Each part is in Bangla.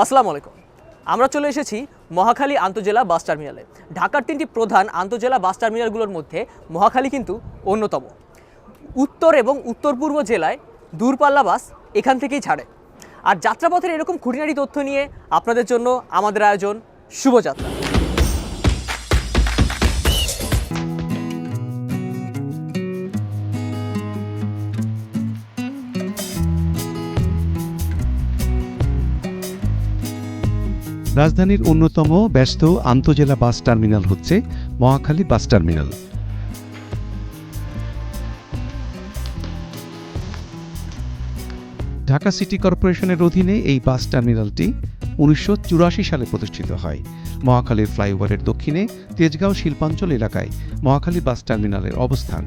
আসসালামু আলাইকুম। আমরা চলে এসেছি মহাখালী আন্তজেলা বাস টার্মিনালে। ঢাকার তিনটি প্রধান আন্তজেলা বাস টার্মিনালগুলোর মধ্যে মহাখালী কিন্তু অন্যতম। উত্তর এবং উত্তর পূর্ব জেলায় দূরপাল্লা বাস এখান থেকেই ছাড়ে। আর যাত্রাপথের এরকম খুঁটিনাটি তথ্য নিয়ে আপনাদের জন্য আমাদের আয়োজন শুভযাত্রা। রাজধানীর অন্যতম ব্যস্ত আন্তজেলা বাস টার্মিনাল হচ্ছে Mohakhali bus terminal. Dhaka city কর্পোরেশনের অধীনে এই বাস টার্মিনালটি উনিশশো চুরাশি সালে প্রতিষ্ঠিত হয়। মহাখালীর ফ্লাইওভারের দক্ষিণে তেজগাঁও শিল্পাঞ্চল এলাকায় মহাখালী বাস টার্মিনালের অবস্থান।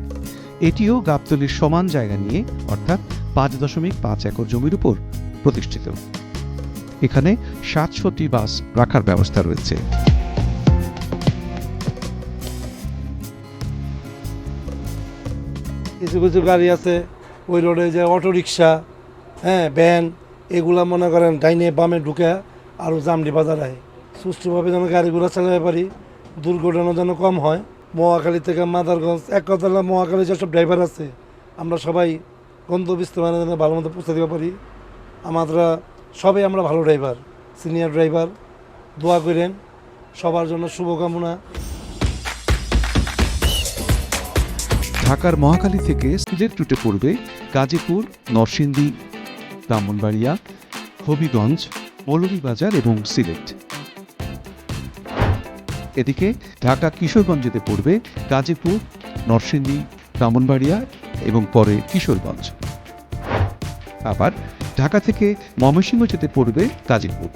এটিও গাবতলির সমান জায়গা নিয়ে, অর্থাৎ পাঁচ দশমিক পাঁচ একর জমির উপর প্রতিষ্ঠিত। এখানে সাতশোটি বাস রাখার ব্যবস্থা রয়েছে। কিছু কিছু গাড়ি আছে, ওই রোডে যে অটো রিক্সা হ্যাঁ ভ্যান এগুলা মনে করেন ডাইনে বামে ঢুকে আরও জামডি বাজার আয় সুষ্ঠুভাবে যেন গাড়িগুলো চালাতে পারি, দুর্ঘটনা যেন কম হয়। মহাখালী থেকে মাদারগঞ্জ, এক কথা হলো মহাখালী যেসব ড্রাইভার আছে, আমরা সবাই গন্তব্যস্থলে যেন ভালো মতো পৌঁছে দিতে পারি। আমরা সবাই আমরা ভালো ড্রাইভার সিনিয়র ড্রাইভার দোয়া করেন, সবার জন্য শুভকামনা। ঢাকার মহাখালী থেকে সিলেট রুটে পড়বে গাজীপুর, নরসিংদী, ব্রাহ্মণবাড়িয়া, হবিগঞ্জ, মৌলভীবাজার এবং সিলেট। এদিকে ঢাকা কিশোরগঞ্জ যেতে পড়বে গাজীপুর, নরসিংদী, ব্রাহ্মণবাড়িয়া এবং পরে কিশোরগঞ্জ। আবার ঢাকা থেকে ময়মনসিংহ যেতে পড়বে গাজীপুর।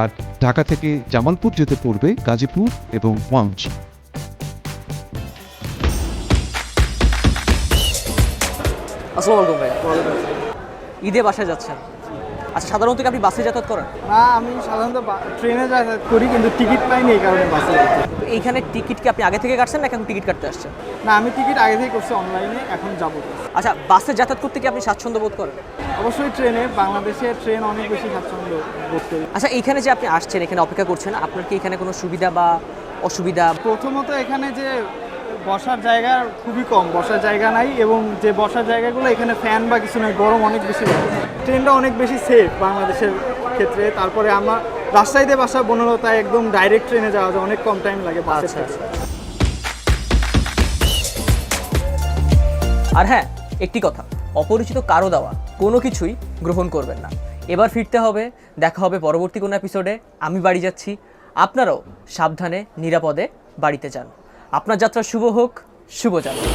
আর ঢাকা থেকে জামালপুর যেতে পড়বে গাজীপুর এবং ওয়াংশ ঈদে বাসায় যাচ্ছেন? আচ্ছা সাধারণত কি আপনি বাসে যাতায়াত করেন? না আমি সাধারণত ট্রেনে যাতায়াত করি কিন্তু টিকিট পাইনি এই কারণে বাসে তো এইখানে টিকিট কি আপনি আগে থেকে কাটছেন না এখন টিকিট কাটতে আসছেন? না আমি টিকিট আগে থেকে করছি অনলাইনে এখন যাব। আচ্ছা বাসে যাতায়াত করতে কি আপনি স্বাচ্ছন্দ্য বোধ করেন? অবশ্যই ট্রেনে বাংলাদেশে ট্রেন অনেক বেশি স্বাচ্ছন্দ্য বোধ করি। আচ্ছা এইখানে যে আপনি আসছেন এখানে অপেক্ষা করছেন আপনার কি এখানে কোনো সুবিধা বা অসুবিধা? প্রথমত এখানে যে বসার জায়গা খুবই কম বসার জায়গা নাই এবং যে বসার জায়গাগুলো এখানে ফ্যান বা কিছু নাই গরম অনেক বেশি ট্রেনটা অনেক বেশি সেফ বাংলাদেশের ক্ষেত্রে। তারপরে আমার রাজশাহীতে বাসা বনলতায় একদম ডাইরেক্ট ট্রেনে যাওয়া যায় অনেক কম টাইম লাগে বাসে আচ্ছা। আর হ্যাঁ একটি কথা অপরিচিত কারও দেওয়া কোনো কিছুই গ্রহণ করবেন না। এবার ফিরতে হবে দেখা হবে পরবর্তী কোনো এপিসোডে আমি বাড়ি যাচ্ছি। আপনারাও সাবধানে নিরাপদে বাড়িতে যান। আপনার যাত্রা শুভ হোক শুভ যাত্রা।